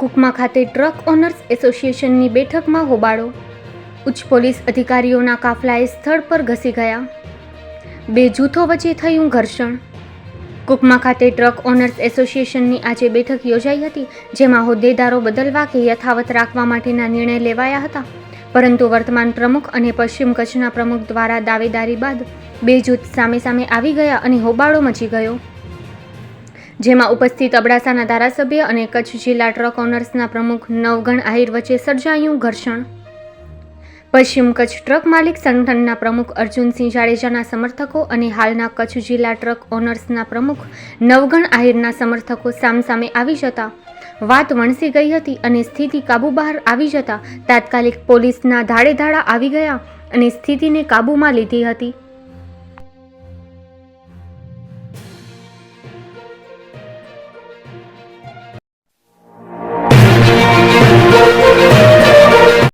કુકમા ખાતે truck owners એસોસિએશનની બેઠકમાં હોબાળો. ઉચ્ચ પોલીસ અધિકારીઓના કાફલાએ સ્થળ પર ઘસી ગયા. બે જૂથો વચ્ચે થયું ઘર્ષણ. કુકમા ખાતે ટ્રક ઓનર્સ એસોસિએશનની આજે બેઠક યોજાઈ હતી, જેમાં હોદ્દેદારો બદલવા કે યથાવત રાખવા માટેના નિર્ણય લેવાયા હતા. પરંતુ વર્તમાન પ્રમુખ અને પશ્ચિમ કચ્છના પ્રમુખ દ્વારા દાવેદારી બાદ બે જૂથ સામે સામે આવી ગયા અને હોબાળો મચી ગયો. જેમાં ઉપસ્થિત અબડાસાના ધારાસભ્ય અને કચ્છ જિલ્લા ટ્રક ઓનર્સના પ્રમુખ નવગણ આહિર વચ્ચે સર્જાયું ઘર્ષણ. પશ્ચિમ કચ્છ ટ્રક માલિક સંગઠનના પ્રમુખ અર્જુનસિંહ જાડેજાના સમર્થકો અને હાલના કચ્છ જિલ્લા ટ્રક ઓનર્સના પ્રમુખ નવગણ આહિરના સમર્થકો સામસામે આવી જતા વાત વણસી ગઈ હતી અને સ્થિતિ કાબુ બહાર આવી જતા તાત્કાલિક પોલીસના ધાડે ધાડા આવી ગયા અને સ્થિતિને કાબૂમાં લીધી હતી.